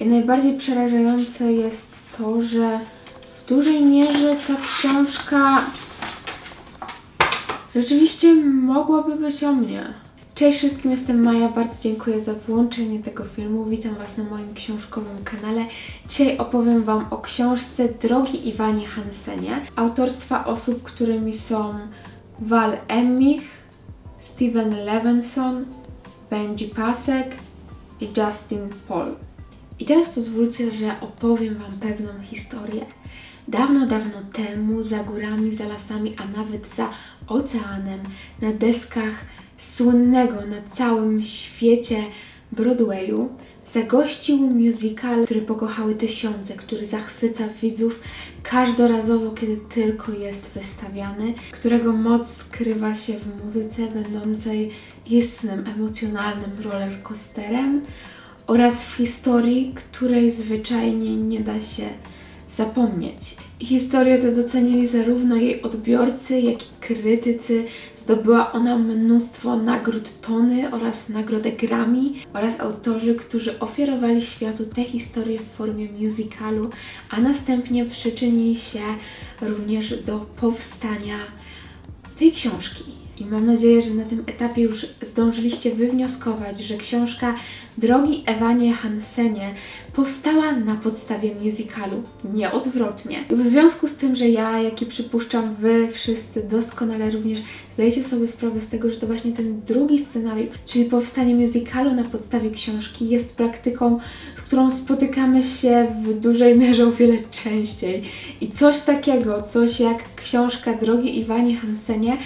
Najbardziej przerażające jest to, że w dużej mierze ta książka rzeczywiście mogłaby być o mnie. Cześć wszystkim, jestem Maja, bardzo dziękuję za włączenie tego filmu. Witam Was na moim książkowym kanale. Dzisiaj opowiem Wam o książce Drogi Iwanie Hansenie, autorstwa osób, którymi są Val Emmich, Steven Levinson, Benji Pasek i Justin Paul. I teraz pozwólcie, że opowiem Wam pewną historię. Dawno, dawno temu, za górami, za lasami, a nawet za oceanem, na deskach słynnego na całym świecie Broadwayu, zagościł musical, który pokochały tysiące, który zachwyca widzów każdorazowo, kiedy tylko jest wystawiany, którego moc skrywa się w muzyce będącej istnym, emocjonalnym rollercoasterem oraz w historii, której zwyczajnie nie da się zapomnieć. Historię tę docenili zarówno jej odbiorcy, jak i krytycy. Zdobyła ona mnóstwo nagród Tony oraz nagrodę Grammy oraz autorzy, którzy ofiarowali światu tę historię w formie musicalu, a następnie przyczynili się również do powstania tej książki. I mam nadzieję, że na tym etapie już zdążyliście wywnioskować, że książka Drogi Ewanie Hansenie powstała na podstawie musicalu, nie odwrotnie. W związku z tym, że ja, jak i przypuszczam Wy wszyscy doskonale również zdajecie sobie sprawę z tego, że to właśnie ten drugi scenariusz, czyli powstanie musicalu na podstawie książki jest praktyką, z którą spotykamy się w dużej mierze o wiele częściej. I coś takiego, coś jak książka Drogi Iwanie Hansenie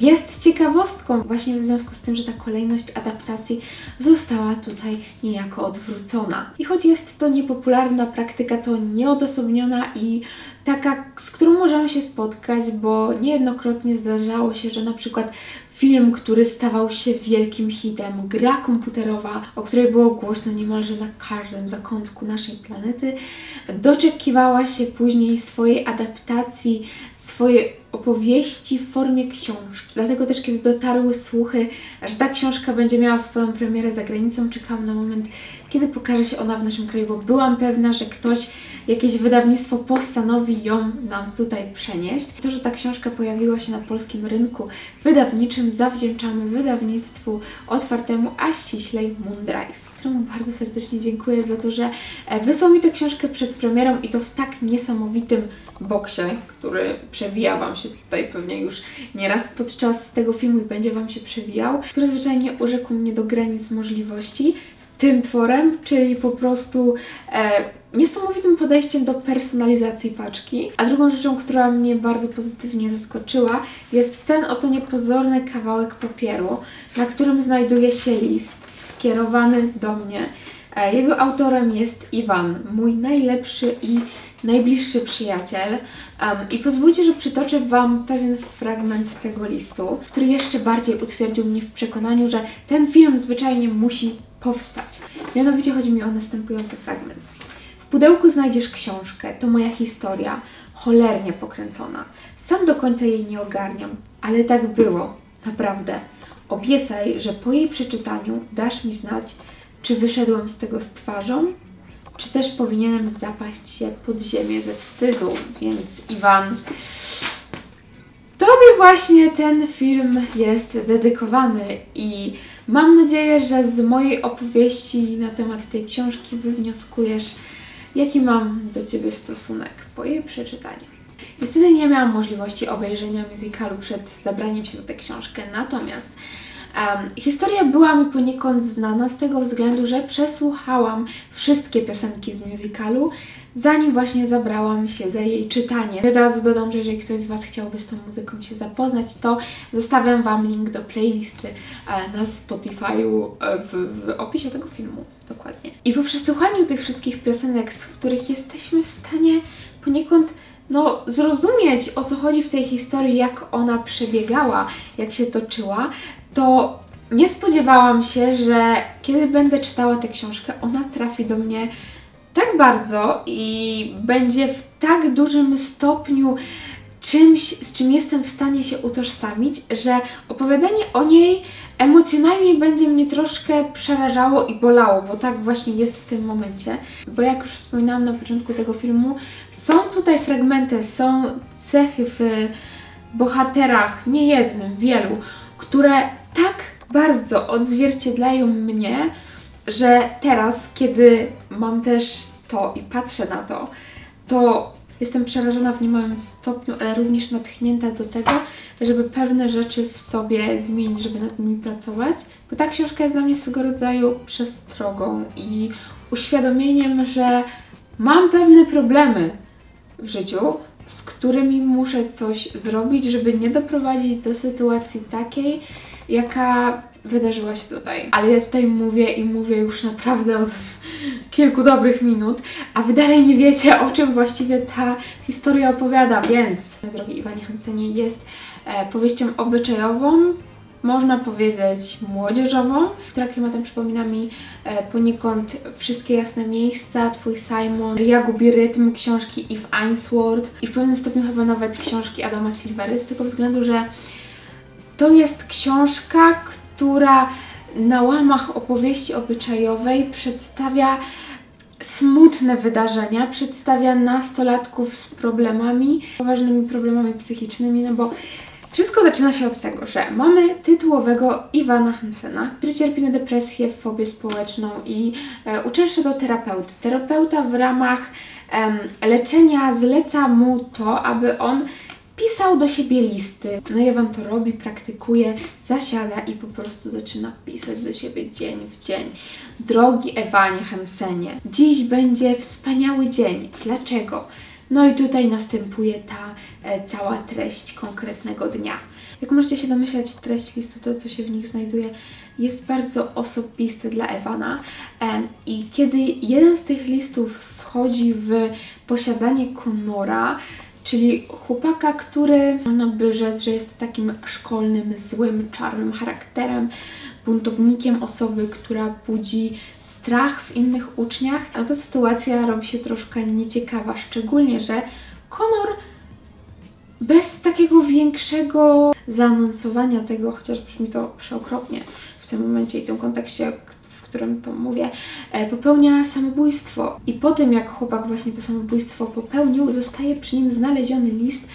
jest ciekawostką właśnie w związku z tym, że ta kolejność adaptacji została tutaj niejako odwrócona. I choć jest to niepopularna praktyka, to nieodosobniona i taka, z którą możemy się spotkać, bo niejednokrotnie zdarzało się, że na przykład film, który stawał się wielkim hitem, gra komputerowa, o której było głośno niemalże na każdym zakątku naszej planety, doczekiwała się później swojej adaptacji, swojej opowieści w formie książki. Dlatego też, kiedy dotarły słuchy, że ta książka będzie miała swoją premierę za granicą, czekałam na moment, kiedy pokaże się ona w naszym kraju, bo byłam pewna, że ktoś, jakieś wydawnictwo postanowi ją nam tutaj przenieść. To, że ta książka pojawiła się na polskim rynku wydawniczym, zawdzięczamy wydawnictwu otwartemu, a ściślej Moondrive bardzo serdecznie dziękuję za to, że e, wysłał mi tę książkę przed premierą i to w tak niesamowitym boksie, który przewija Wam się tutaj pewnie już nieraz podczas tego filmu i będzie Wam się przewijał, który zwyczajnie urzekł mnie do granic możliwości tym tworem, czyli po prostu e, niesamowitym podejściem do personalizacji paczki. A drugą rzeczą, która mnie bardzo pozytywnie zaskoczyła, jest ten oto niepozorny kawałek papieru, na którym znajduje się list skierowany do mnie. E, jego autorem jest Iwan, mój najlepszy i najbliższy przyjaciel. Um, I pozwólcie, że przytoczę Wam pewien fragment tego listu, który jeszcze bardziej utwierdził mnie w przekonaniu, że ten film zwyczajnie musi powstać. Mianowicie chodzi mi o następujący fragment. W pudełku znajdziesz książkę, to moja historia, cholernie pokręcona. Sam do końca jej nie ogarniam, ale tak było, naprawdę. Obiecaj, że po jej przeczytaniu dasz mi znać, czy wyszedłem z tego z twarzą, czy też powinienem zapaść się pod ziemię ze wstydu. Więc Iwan, Tobie właśnie ten film jest dedykowany i mam nadzieję, że z mojej opowieści na temat tej książki wywnioskujesz, jaki mam do Ciebie stosunek po jej przeczytaniu. Niestety nie miałam możliwości obejrzenia musicalu przed zabraniem się na tę książkę, natomiast um, historia była mi poniekąd znana z tego względu, że przesłuchałam wszystkie piosenki z musicalu, zanim właśnie zabrałam się za jej czytanie. Od razu dodam, że jeżeli ktoś z Was chciałby z tą muzyką się zapoznać, to zostawiam Wam link do playlisty e, na Spotify'u e, w, w opisie tego filmu. Dokładnie. I po przesłuchaniu tych wszystkich piosenek, z których jesteśmy w stanie poniekąd no, zrozumieć o co chodzi w tej historii, jak ona przebiegała, jak się toczyła, to nie spodziewałam się, że kiedy będę czytała tę książkę, ona trafi do mnie tak bardzo i będzie w tak dużym stopniu czymś, z czym jestem w stanie się utożsamić, że opowiadanie o niej emocjonalnie będzie mnie troszkę przerażało i bolało, bo tak właśnie jest w tym momencie. Bo jak już wspominałam na początku tego filmu, są tutaj fragmenty, są cechy w bohaterach, nie jednym, wielu, które tak bardzo odzwierciedlają mnie, że teraz, kiedy mam też to i patrzę na to, to jestem przerażona w niemałym stopniu, ale również natchnięta do tego, żeby pewne rzeczy w sobie zmienić, żeby nad nimi pracować. Bo ta książka jest dla mnie swego rodzaju przestrogą i uświadomieniem, że mam pewne problemy w życiu, z którymi muszę coś zrobić, żeby nie doprowadzić do sytuacji takiej, jaka wydarzyła się tutaj. Ale ja tutaj mówię i mówię już naprawdę od kilku dobrych minut, a wy dalej nie wiecie, o czym właściwie ta historia opowiada, więc drogi Iwanie Hansenie jest e, powieścią obyczajową, można powiedzieć młodzieżową, która klimatem przypomina mi e, poniekąd Wszystkie jasne miejsca, Twój Simon, Ja gubi rytm, książki Eve Ainsworth i w pewnym stopniu chyba nawet książki Adama Silvery, z tego względu, że to jest książka, która na łamach opowieści obyczajowej przedstawia smutne wydarzenia, przedstawia nastolatków z problemami, poważnymi problemami psychicznymi, no bo wszystko zaczyna się od tego, że mamy tytułowego Iwana Hansena, który cierpi na depresję, fobię społeczną i e, uczęszcza do terapeuty. Terapeuta w ramach e, leczenia zleca mu to, aby on pisał do siebie listy. No i Ewan to robi, praktykuje, zasiada i po prostu zaczyna pisać do siebie dzień w dzień. Drogi Ewanie Hansenie, dziś będzie wspaniały dzień. Dlaczego? No i tutaj następuje ta e, cała treść konkretnego dnia. Jak możecie się domyślać, treść listu, to co się w nich znajduje, jest bardzo osobiste dla Ewana. E, I kiedy jeden z tych listów wchodzi w posiadanie Conora, czyli chłopaka, który można by rzec, że jest takim szkolnym, złym, czarnym charakterem, buntownikiem, osoby, która budzi strach w innych uczniach, no to sytuacja robi się troszkę nieciekawa, szczególnie, że Konor bez takiego większego zaanonsowania tego, chociaż brzmi to przeokropnie w tym momencie i tym kontekście, w którym to mówię, e, popełnia samobójstwo. I po tym, jak chłopak właśnie to samobójstwo popełnił, zostaje przy nim znaleziony list,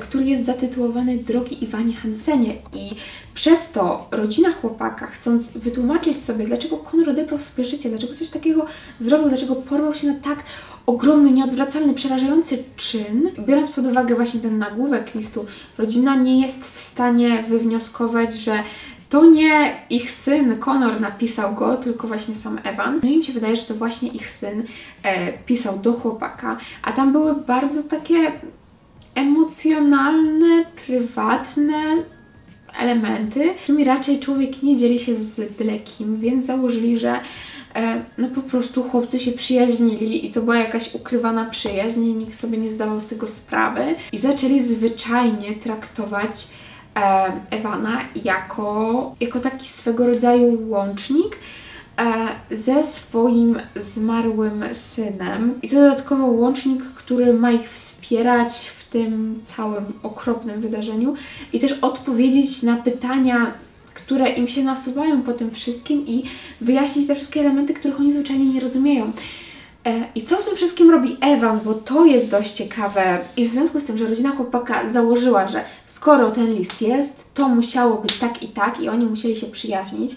który jest zatytułowany Drogi Iwanie Hansenie i przez to rodzina chłopaka, chcąc wytłumaczyć sobie, dlaczego Konor odebrał sobie życie, dlaczego coś takiego zrobił, dlaczego porwał się na tak ogromny, nieodwracalny, przerażający czyn, biorąc pod uwagę właśnie ten nagłówek listu, rodzina nie jest w stanie wywnioskować, że to nie ich syn Konor napisał go, tylko właśnie sam Evan. No i mi się wydaje, że to właśnie ich syn e, pisał do chłopaka, a tam były bardzo takie emocjonalne, prywatne elementy, którymi raczej człowiek nie dzieli się z byle kim, więc założyli, że e, no po prostu chłopcy się przyjaźnili i to była jakaś ukrywana przyjaźń i nikt sobie nie zdawał z tego sprawy. I zaczęli zwyczajnie traktować e, Ewana jako, jako taki swego rodzaju łącznik e, ze swoim zmarłym synem. I to dodatkowo łącznik, który ma ich wspierać w tym całym okropnym wydarzeniu i też odpowiedzieć na pytania, które im się nasuwają po tym wszystkim i wyjaśnić te wszystkie elementy, których oni zwyczajnie nie rozumieją. E, I co w tym wszystkim robi Ewan, bo to jest dość ciekawe. I w związku z tym, że rodzina chłopaka założyła, że skoro ten list jest, to musiało być tak i tak i oni musieli się przyjaźnić.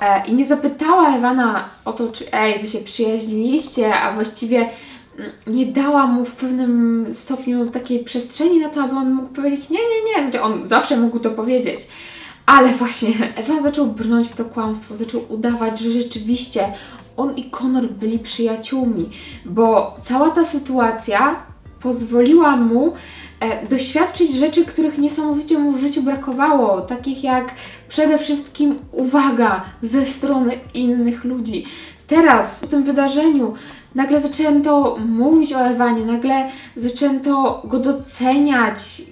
E, I nie zapytała Ewana o to, czy ej, wy się przyjaźniliście, a właściwie nie dała mu w pewnym stopniu takiej przestrzeni na to, aby on mógł powiedzieć nie, nie, nie, znaczy on zawsze mógł to powiedzieć. Ale właśnie Ewan zaczął brnąć w to kłamstwo, zaczął udawać, że rzeczywiście on i Conor byli przyjaciółmi, bo cała ta sytuacja pozwoliła mu e, doświadczyć rzeczy, których niesamowicie mu w życiu brakowało, takich jak przede wszystkim uwaga ze strony innych ludzi. Teraz, po tym wydarzeniu, nagle zaczęto mówić o Ewanie, nagle zaczęto go doceniać,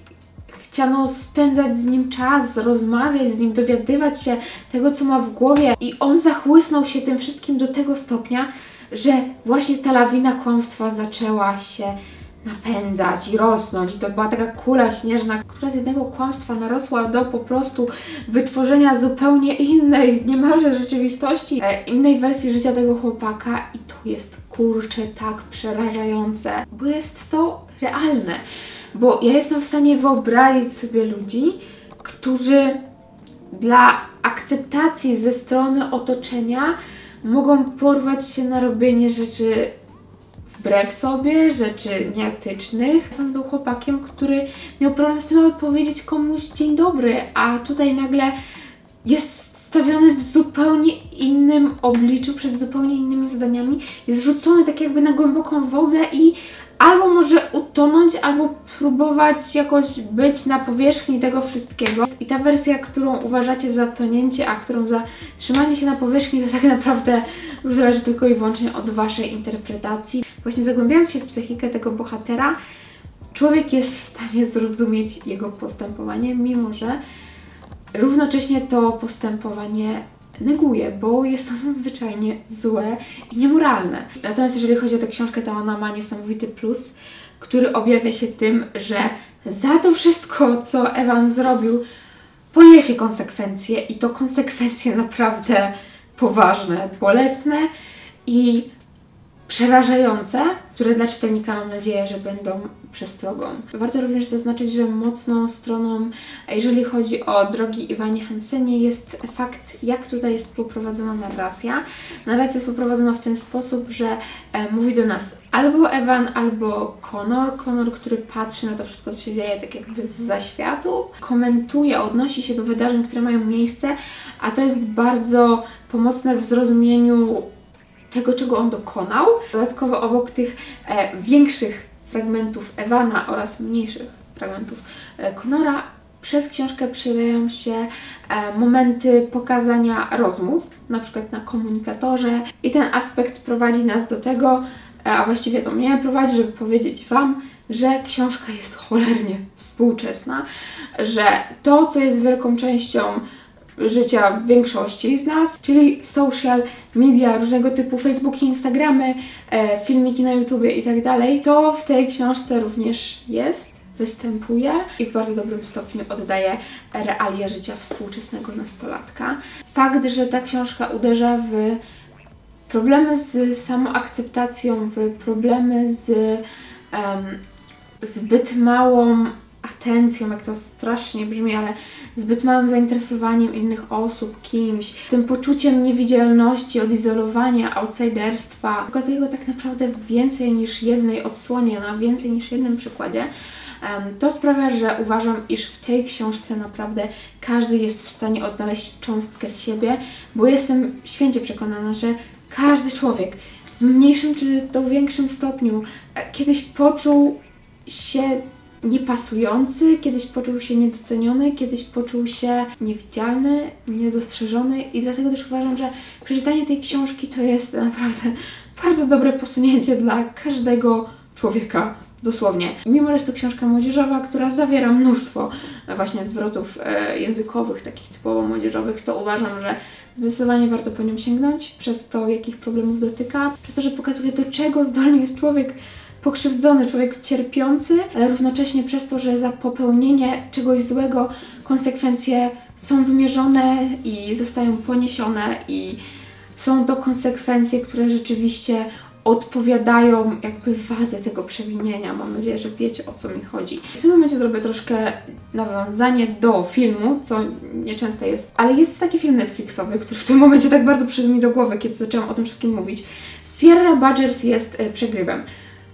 chciano spędzać z nim czas, rozmawiać z nim, dowiadywać się tego, co ma w głowie. I on zachłysnął się tym wszystkim do tego stopnia, że właśnie ta lawina kłamstwa zaczęła się napędzać i rosnąć. To była taka kula śnieżna, która z jednego kłamstwa narosła do po prostu wytworzenia zupełnie innej, niemalże rzeczywistości, e, innej wersji życia tego chłopaka i to jest kurczę tak przerażające, bo jest to realne. Bo ja jestem w stanie wyobrazić sobie ludzi, którzy dla akceptacji ze strony otoczenia mogą porwać się na robienie rzeczy wbrew sobie, rzeczy nieetycznych. On był chłopakiem, który miał problem z tym, aby powiedzieć komuś dzień dobry, a tutaj nagle jest stawiony w zupełnie innym obliczu, przed zupełnie innymi zadaniami, jest rzucony tak jakby na głęboką wodę i albo może utonąć, albo próbować jakoś być na powierzchni tego wszystkiego. I ta wersja, którą uważacie za tonięcie, a którą za trzymanie się na powierzchni, to tak naprawdę już zależy tylko i wyłącznie od Waszej interpretacji. Właśnie zagłębiając się w psychikę tego bohatera, człowiek jest w stanie zrozumieć jego postępowanie, mimo że równocześnie to postępowanie neguje, bo jest to zwyczajnie złe i niemoralne. Natomiast jeżeli chodzi o tę książkę, to ona ma niesamowity plus, który objawia się tym, że za to wszystko, co Ewan zrobił, poniesie konsekwencje i to konsekwencje naprawdę poważne, bolesne i przerażające, które dla czytelnika mam nadzieję, że będą przestrogą. Warto również zaznaczyć, że mocną stroną, jeżeli chodzi o drogi Iwanie Hansenie, jest fakt, jak tutaj jest poprowadzona narracja. Narracja jest poprowadzona w ten sposób, że e, mówi do nas albo Ewan, albo Connor. Connor, który patrzy na to wszystko, co się dzieje, tak jakby z zaświatu, komentuje, odnosi się do wydarzeń, które mają miejsce, a to jest bardzo pomocne w zrozumieniu tego, czego on dokonał. Dodatkowo obok tych e, większych fragmentów Ewana oraz mniejszych fragmentów e, przez książkę przejawiają się e, momenty pokazania rozmów, na przykład na komunikatorze i ten aspekt prowadzi nas do tego, e, a właściwie to mnie prowadzi, żeby powiedzieć Wam, że książka jest cholernie współczesna, że to, co jest wielką częścią życia większości z nas, czyli social media, różnego typu Facebooki, Instagramy, e, filmiki na YouTubie i tak dalej, to w tej książce również jest, występuje i w bardzo dobrym stopniu oddaje realia życia współczesnego nastolatka. Fakt, że ta książka uderza w problemy z samoakceptacją, w problemy z um, zbyt małą atencją, jak to strasznie brzmi, ale zbyt małym zainteresowaniem innych osób, kimś, tym poczuciem niewidzialności, odizolowania, outsiderstwa. Pokazuje go tak naprawdę więcej niż jednej odsłonie, na więcej niż jednym przykładzie. To sprawia, że uważam, iż w tej książce naprawdę każdy jest w stanie odnaleźć cząstkę z siebie, bo jestem święcie przekonana, że każdy człowiek w mniejszym czy to większym stopniu e, kiedyś poczuł się niepasujący, kiedyś poczuł się niedoceniony, kiedyś poczuł się niewidzialny, niedostrzeżony i dlatego też uważam, że przeczytanie tej książki to jest naprawdę bardzo dobre posunięcie dla każdego człowieka, dosłownie. Mimo, że jest to książka młodzieżowa, która zawiera mnóstwo właśnie zwrotów e, językowych, takich typowo młodzieżowych, to uważam, że zdecydowanie warto po nią sięgnąć przez to, jakich problemów dotyka, przez to, że pokazuje do czego zdolny jest człowiek pokrzywdzony, człowiek cierpiący, ale równocześnie przez to, że za popełnienie czegoś złego konsekwencje są wymierzone i zostają poniesione i są to konsekwencje, które rzeczywiście odpowiadają jakby wadze tego przewinienia. Mam nadzieję, że wiecie o co mi chodzi. W tym momencie zrobię troszkę nawiązanie do filmu, co nieczęste jest, ale jest taki film Netflixowy, który w tym momencie tak bardzo przyszedł mi do głowy, kiedy zaczęłam o tym wszystkim mówić. Sierra Badgers jest e, przegrywem.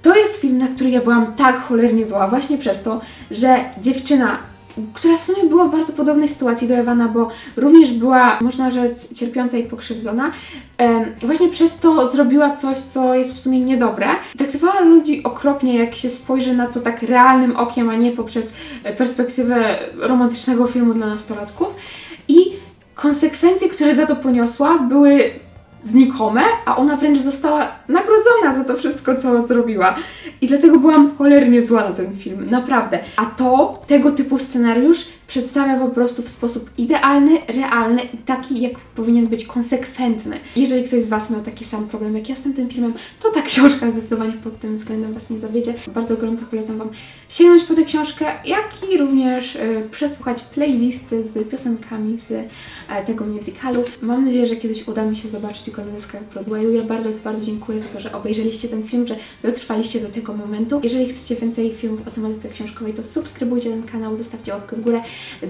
To jest film, na który ja byłam tak cholernie zła, właśnie przez to, że dziewczyna, która w sumie była w bardzo podobnej sytuacji do Ewana, bo również była, można rzec, cierpiąca i pokrzywdzona, właśnie przez to zrobiła coś, co jest w sumie niedobre. Traktowała ludzi okropnie, jak się spojrzy na to tak realnym okiem, a nie poprzez perspektywę romantycznego filmu dla nastolatków. I konsekwencje, które za to poniosła, były znikome, a ona wręcz została nagrodzona za to wszystko, co zrobiła. I dlatego byłam cholernie zła na ten film, naprawdę. A to, tego typu scenariusz przedstawia po prostu w sposób idealny, realny i taki, jak powinien być konsekwentny. Jeżeli ktoś z Was miał taki sam problem jak ja z tym, tym filmem, to ta książka zdecydowanie pod tym względem Was nie zawiedzie. Bardzo gorąco polecam Wam sięgnąć po tę książkę, jak i również y, przesłuchać playlisty z piosenkami z y, tego musicalu. Mam nadzieję, że kiedyś uda mi się zobaczyć go na deskach Broadwayu. Ja bardzo, bardzo dziękuję za to, że obejrzeliście ten film, że dotrwaliście do tego momentu. Jeżeli chcecie więcej filmów o tematyce książkowej, to subskrybujcie ten kanał, zostawcie łapkę w górę.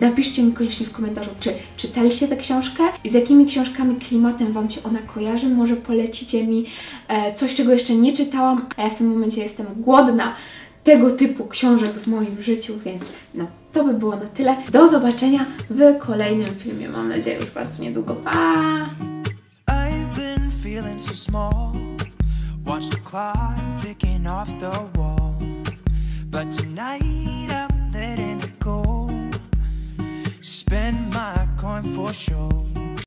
Napiszcie mi koniecznie w komentarzu, czy czytaliście tę książkę i z jakimi książkami, klimatem Wam się ona kojarzy. Może polecicie mi e, coś, czego jeszcze nie czytałam, a ja w tym momencie jestem głodna tego typu książek w moim życiu, więc no, to by było na tyle. Do zobaczenia w kolejnym filmie. Mam nadzieję już bardzo niedługo. Pa! Feeling so small. Watch the clock ticking off the wall. But tonight go. Spend my coin for sure.